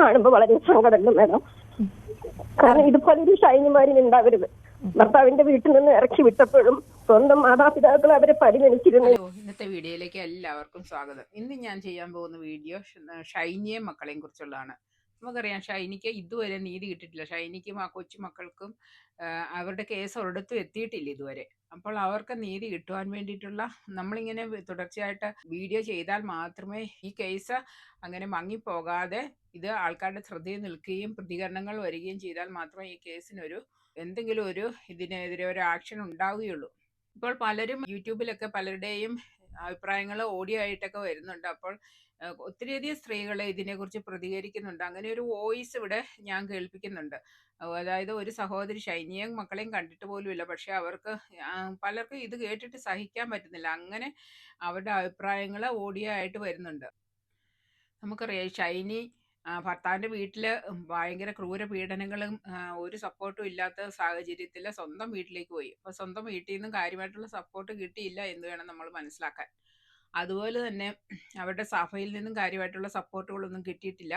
കാണുമ്പോൾ വളരെ സങ്കടമുണ്ട് മാഡം. കാരണം ഇതുപോലെ ഒരു ഷൈനിമാരിൽ ഉണ്ടാവരുത്. ഭർത്താവിന്റെ വീട്ടിൽ നിന്ന് ഇറക്കി വിട്ടപ്പോഴും സ്വന്തം മാതാപിതാക്കൾ അവരെ പരിഗണിച്ചിരുന്നു. ഇന്നത്തെ വീഡിയോയിലേക്ക് എല്ലാവർക്കും സ്വാഗതം. ഇന്ന് ഞാൻ ചെയ്യാൻ പോകുന്ന വീഡിയോ ഷൈനിയെ മക്കളെയും കുറിച്ചുള്ളതാണ്. നമുക്കറിയാം ഷൈനിക്ക് ഇതുവരെ നീതി കിട്ടിയിട്ടില്ല. ഷൈനിക്കും ആ കൊച്ചു മക്കൾക്കും അവരുടെ കേസ് ഒരിടത്തും എത്തിയിട്ടില്ല ഇതുവരെ. അപ്പോൾ അവർക്ക് നീതി കിട്ടുവാൻ വേണ്ടിയിട്ടുള്ള നമ്മളിങ്ങനെ തുടർച്ചയായിട്ട് വീഡിയോ ചെയ്താൽ മാത്രമേ ഈ കേസ് അങ്ങനെ മങ്ങിപ്പോകാതെ ഇത് ആൾക്കാരുടെ ശ്രദ്ധയിൽ നിൽക്കുകയും പ്രതികരണങ്ങൾ വരികയും ചെയ്താൽ മാത്രമേ ഈ കേസിനൊരു എന്തെങ്കിലും ഒരു ഇതിനെതിരെ ഒരു ആക്ഷൻ ഉണ്ടാവുകയുള്ളൂ. ഇപ്പോൾ പലരും യൂട്യൂബിലൊക്കെ പലരുടെയും അഭിപ്രായങ്ങൾ ഓഡിയോ ആയിട്ടൊക്കെ വരുന്നുണ്ട്. അപ്പോൾ ഒത്തിരിയധികം സ്ത്രീകൾ ഇതിനെക്കുറിച്ച് പ്രതികരിക്കുന്നുണ്ട്. അങ്ങനെ ഒരു വോയിസ് ഇവിടെ ഞാൻ കേൾപ്പിക്കുന്നുണ്ട്. അതായത് ഒരു സഹോദരി ശൈനിയും മക്കളെയും കണ്ടിട്ട് പോലുമില്ല പക്ഷെ അവർക്ക് പലർക്കും ഇത് കേട്ടിട്ട് സഹിക്കാൻ പറ്റുന്നില്ല. അങ്ങനെ അവരുടെ അഭിപ്രായങ്ങൾ ഓഡിയോ ആയിട്ട് വരുന്നുണ്ട്. നമുക്കറിയാം ഷൈനി ഭർത്താവിന്റെ വീട്ടിൽ ഭയങ്കര ക്രൂര പീഡനങ്ങളും ഒരു സപ്പോർട്ടും ഇല്ലാത്ത സാഹചര്യത്തിൽ സ്വന്തം വീട്ടിലേക്ക് പോയി. അപ്പോൾ സ്വന്തം വീട്ടിൽ നിന്നും കാര്യമായിട്ടുള്ള സപ്പോർട്ട് കിട്ടിയില്ല എന്ന് വേണം നമ്മൾ മനസ്സിലാക്കാൻ. അതുപോലെ തന്നെ അവരുടെ സഭയിൽ നിന്നും കാര്യമായിട്ടുള്ള സപ്പോർട്ടുകളൊന്നും കിട്ടിയിട്ടില്ല.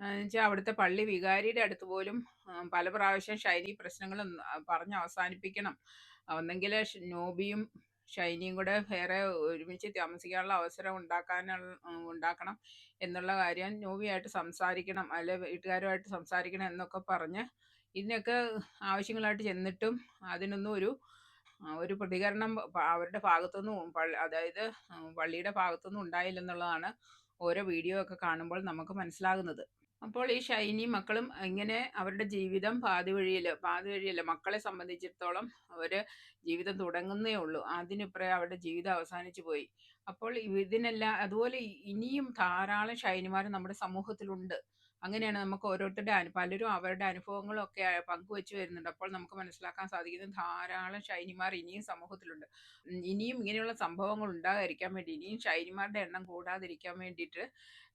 എന്നുവെച്ചാൽ അവിടുത്തെ പള്ളി വികാരിയുടെ അടുത്ത് പോലും പല പ്രാവശ്യം ഷൈനി പ്രശ്നങ്ങൾ പറഞ്ഞ് അവസാനിപ്പിക്കണം. ഒന്നെങ്കിൽ നോബിയും ഷൈനിയും കൂടെ വേറെ ഒരുമിച്ച് താമസിക്കാനുള്ള അവസരം ഉണ്ടാക്കാൻ ഉണ്ടാക്കണം എന്നുള്ള കാര്യം നോബിയായിട്ട് സംസാരിക്കണം അല്ലെ വീട്ടുകാരുമായിട്ട് സംസാരിക്കണം എന്നൊക്കെ പറഞ്ഞ് ഇതിനൊക്കെ ആവശ്യങ്ങളായിട്ട് ചെന്നിട്ടും അതിനൊന്നും ഒരു ഒരു പ്രതികരണം അവരുടെ ഭാഗത്തുനിന്നും അതായത് പള്ളിയുടെ ഭാഗത്തുനിന്നും ഉണ്ടായില്ലെന്നുള്ളതാണ് ഓരോ വീഡിയോ ഒക്കെ കാണുമ്പോൾ നമുക്ക് മനസ്സിലാകുന്നത്. അപ്പോൾ ഈ ഷൈനി മക്കളും ഇങ്ങനെ അവരുടെ ജീവിതം പാതി വഴിയിൽ പാതി വഴിയിൽ മക്കളെ സംബന്ധിച്ചിടത്തോളം അവർ ജീവിതം തുടങ്ങുന്നേ ഉള്ളൂ. അതിനിപ്പറേ അവരുടെ ജീവിതം അവസാനിച്ചു പോയി. അപ്പോൾ ഇതിനെല്ലാം അതുപോലെ ഇനിയും ധാരാളം ഷൈനിമാർ നമ്മുടെ സമൂഹത്തിലുണ്ട്. അങ്ങനെയാണ് നമുക്ക് ഓരോരുത്തരുടെ പലരും അവരുടെ അനുഭവങ്ങളും ഒക്കെ ആ- പങ്കുവെച്ച് വരുന്നുണ്ട്. അപ്പോൾ നമുക്ക് മനസ്സിലാക്കാൻ സാധിക്കുന്നത് ധാരാളം ഷൈനിമാർ ഇനിയും സമൂഹത്തിലുണ്ട്. ഇനിയും ഇങ്ങനെയുള്ള സംഭവങ്ങൾ ഉണ്ടാകാതിരിക്കാൻ വേണ്ടി ഇനിയും ഷൈനിമാരുടെ എണ്ണം കൂടാതിരിക്കാൻ വേണ്ടിയിട്ട്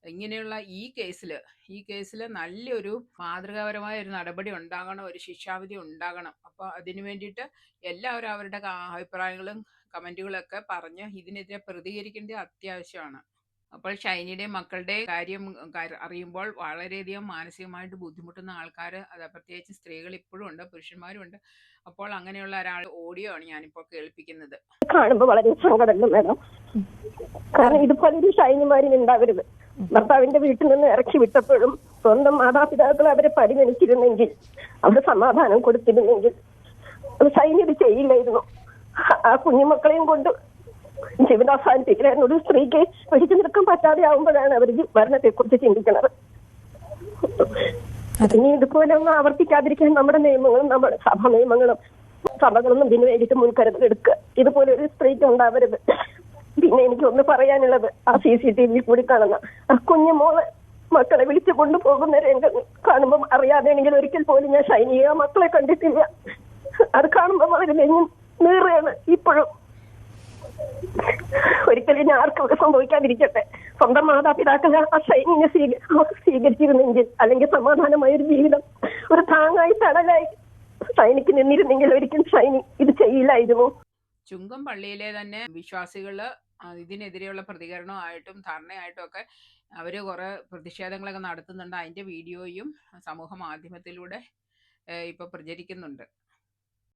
ഇങ്ങനെയുള്ള ഈ കേസിൽ ഈ കേസിൽ നല്ലൊരു മാതൃകാപരമായ ഒരു നടപടി ഉണ്ടാകണം ഒരു ശിക്ഷാവിധി ഉണ്ടാകണം. അപ്പോൾ അതിനു വേണ്ടിയിട്ട് എല്ലാവരും അവരുടെ അഭിപ്രായങ്ങളും കമന്റുകളൊക്കെ പറഞ്ഞ് ഇതിനെതിരെ പ്രതികരിക്കേണ്ടത് അത്യാവശ്യമാണ്. അപ്പോൾ ഷൈനിയുടെ മക്കളുടെ കാര്യം അറിയുമ്പോൾ വളരെയധികം മാനസികമായിട്ട് ബുദ്ധിമുട്ടുന്ന ആൾക്കാർ അത് പ്രത്യേകിച്ച് സ്ത്രീകൾ ഇപ്പോഴും ഉണ്ട് പുരുഷന്മാരും ഉണ്ട്. അപ്പോൾ അങ്ങനെയുള്ള ഒരാൾ ഓഡിയോ ആണ് ഞാനിപ്പോൾ കേൾപ്പിക്കുന്നത്. കാണുമ്പോൾ വളരെ സങ്കടം മാഡം. കാരണം ഇതുപോലെ ഒരു ഉണ്ടാവരുത്. ഭർത്താവിന്റെ വീട്ടിൽ നിന്ന് ഇറക്കി വിട്ടപ്പോഴും സ്വന്തം മാതാപിതാക്കൾ അവരെ പരിഗണിച്ചിരുന്നെങ്കിൽ അവിടെ സമാധാനം കൊടുത്തിരുന്നെങ്കിൽ അത് ഇത് ചെയ്യില്ലായിരുന്നു. ആ കുഞ്ഞുമക്കളെയും കൊണ്ട് ജീവിതം അവസാനിപ്പിക്കലായിരുന്നു ഒരു സ്ത്രീക്ക് പിടിച്ചു നിൽക്കാൻ പറ്റാതെ ആവുമ്പോഴാണ് അവർ മരണത്തെ കുറിച്ച് ചിന്തിക്കുന്നത്. ഇനി ഇതുപോലെ ഒന്നും ആവർത്തിക്കാതിരിക്കാൻ നമ്മുടെ നിയമങ്ങളും നമ്മുടെ സഭ നിയമങ്ങളും സഭകളൊന്നും ഇതിനു വേണ്ടിയിട്ട് മുൻകരുതൽ എടുക്കുക. ഇതുപോലെ ഒരു സ്ത്രീക്ക് ഉണ്ടാവരുത്. പിന്നെ എനിക്ക് ഒന്ന് പറയാനുള്ളത് ആ സി സി ടി വി കൂടി കാണുന്ന ആ കുഞ്ഞു മോൾ മക്കളെ വിളിച്ചു കൊണ്ടുപോകുന്ന രംഗം കാണുമ്പോൾ അറിയാതെയാണെങ്കിൽ ഒരിക്കൽ പോലും ഞാൻ ഷൈനിയെ മക്കളെ കണ്ടിട്ടില്ല. അത് കാണുമ്പോൾ അവർ നെഞ്ഞും നീറുകയാണ് ഇപ്പോഴും. ഒരിക്കലും ഞാൻ ആർക്കും അത് സംഭവിക്കാതിരിക്കട്ടെ. സ്വന്തം മാതാപിതാക്കൾ ആ സൈനിനെ സ്വീക സ്വീകരിച്ചിരുന്നെങ്കിൽ അല്ലെങ്കിൽ സമാധാനമായ ഒരു ജീവിതം ഒരു താങ്ങായി തടലായി സൈനിക്ക് നിന്നിരുന്നെങ്കിൽ ഒരിക്കലും സൈനി ഇത് ചെയ്യില്ലായിരുന്നു. ചുങ്കം പള്ളിയിലെ തന്നെ വിശ്വാസികൾ ഇതിനെതിരെയുള്ള പ്രതികരണമായിട്ടും ധാരണയായിട്ടും ഒക്കെ അവർ കുറേ പ്രതിഷേധങ്ങളൊക്കെ നടത്തുന്നുണ്ട്. അതിന്റെ വീഡിയോയും സമൂഹ മാധ്യമത്തിലൂടെ ഇപ്പോൾ പ്രചരിക്കുന്നുണ്ട്.